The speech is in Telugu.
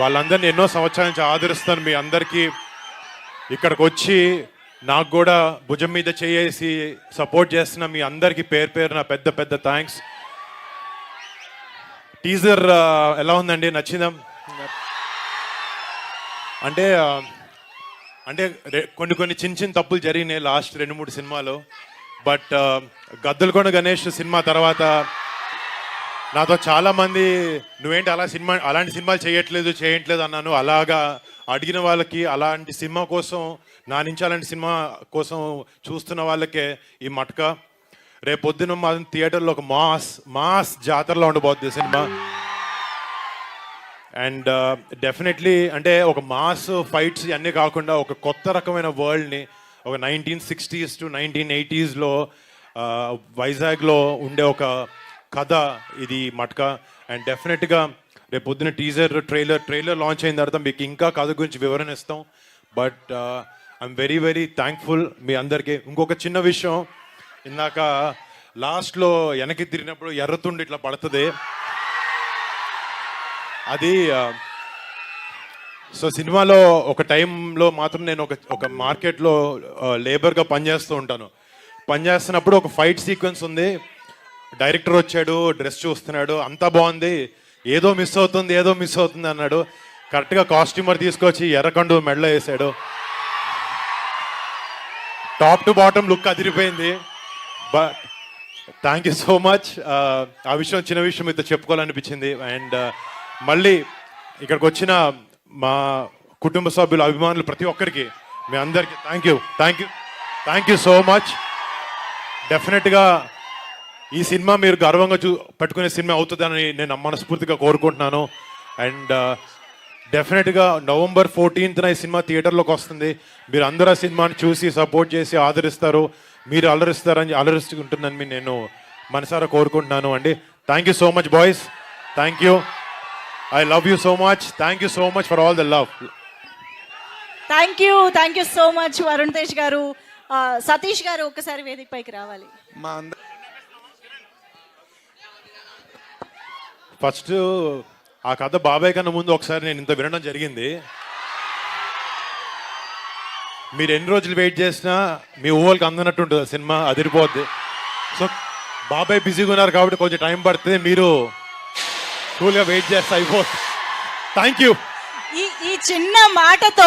వాళ్ళందరినీ ఎన్నో సంవత్సరాల నుంచి ఆదరిస్తాను మీ అందరికీ. ఇక్కడికి వచ్చి నాకు కూడా భుజం మీద చేసి సపోర్ట్ చేస్తున్న మీ అందరికీ పేరు పేరున పెద్ద పెద్ద థ్యాంక్స్. టీజర్ ఎలా ఉందండి? నచ్చిందా? అంటే అంటే కొన్ని కొన్ని చిన్న చిన్న తప్పులు జరిగినాయి లాస్ట్ రెండు మూడు సినిమాలు. బట్ గద్దలకొండ గణేష్ సినిమా తర్వాత నాతో చాలా మంది నువ్వేంటి అలా సినిమా అలాంటి సినిమాలు చేయట్లేదు చేయట్లేదు అన్నాను. అలాగా అడిగిన వాళ్ళకి అలాంటి సినిమా కోసం నా నుంచి అలాంటి సినిమా కోసం చూస్తున్న వాళ్ళకే ఈ మటక. రేపు పొద్దున మా థియేటర్లో ఒక మాస్ మాస్ జాతరలో ఉండబోద్ది సినిమా. అండ్ డెఫినెట్లీ అంటే ఒక మాస్ ఫైట్స్ ఇవన్నీ కాకుండా ఒక కొత్త రకమైన వరల్డ్ని ఒక నైన్టీన్ సిక్స్టీస్ టు నైన్టీన్ ఎయిటీస్లో వైజాగ్లో ఉండే ఒక కథ ఇది మట్క. అండ్ డెఫినెట్గా రేపు పొద్దున టీజర్ ట్రైలర్ ట్రైలర్ లాంచ్ అయిన తర్వాత మీకు ఇంకా కథ గురించి వివరణ ఇస్తాం. But I'm very very thankful మీ అందరికీ. ఇంకొక చిన్న విషయం. ఇందాక లాస్ట్లో వెనక్కి తిరిగినప్పుడు ఎర్రతుండి ఇట్లా పడుతుంది. అది uh, సో సినిమాలో ఒక టైంలో మాత్రం నేను ఒక ఒక మార్కెట్లో uh, లేబర్గా పనిచేస్తూ ఉంటాను. పనిచేస్తున్నప్పుడు ఒక ఫైట్ సీక్వెన్స్ ఉంది. డైరెక్టర్ వచ్చాడు డ్రెస్ చూస్తున్నాడు అంతా బాగుంది. ఏదో మిస్ అవుతుంది ఏదో మిస్ అవుతుంది అన్నాడు. కరెక్ట్గా కాస్ట్యూమర్ తీసుకొచ్చి ఎర్రకండు మెడలో వేసాడు. టాప్ టు బాటమ్ లుక్ అదిరిపోయింది. But thank you so much ఆ విషయం చిన్న విషయం మీతో చెప్పుకోవాలనిపించింది. అండ్ uh, మళ్ళీ ఇక్కడికి వచ్చిన మా కుటుంబ సభ్యులు అభిమానులు ప్రతి ఒక్కరికి మీ అందరికీ thank you thank you thank you so much డెఫినెట్గా ఈ సినిమా మీరు గర్వంగా చూ పెట్టుకునే సినిమా అవుతుందని నేను మనస్ఫూర్తిగా కోరుకుంటున్నాను. అండ్ డెఫినెట్గా నవంబర్ ఫోర్టీన్త్న ఈ సినిమా థియేటర్లోకి వస్తుంది. మీరు అందరూ ఆ సినిమాని చూసి సపోర్ట్ చేసి ఆదరిస్తారు. మీరు అలరిస్తారని అలరిస్తుంటుందని మీ నేను మనసారా కోరుకుంటున్నాను. అండి thank you so much boys thank you I love you so much thank you so much for all the love thank you thank you so much Varun Tej గారు. సతీష్ గారు ఒక్కసారి వేదిక పైకి రావాలి. మా అందరి ఫస్ట్ ఆ కథ బాబాయ్ కన్నా ముందు ఒకసారి నేను ఇంత వినడం జరిగింది. మీరు ఎన్ని రోజులు వెయిట్ చేసినా మీ ఊళ్ళకి అందనట్టు ఉంటుంది సినిమా అదిరిపోద్ది. సో బాబాయ్ బిజీగా ఉన్నారు కాబట్టి కొంచెం టైం పడుతుంది మీరు కూల్గా వెయిట్ చేస్తే అయిపోతుంది. Thank you. ఈ ఈ చిన్న మాటతో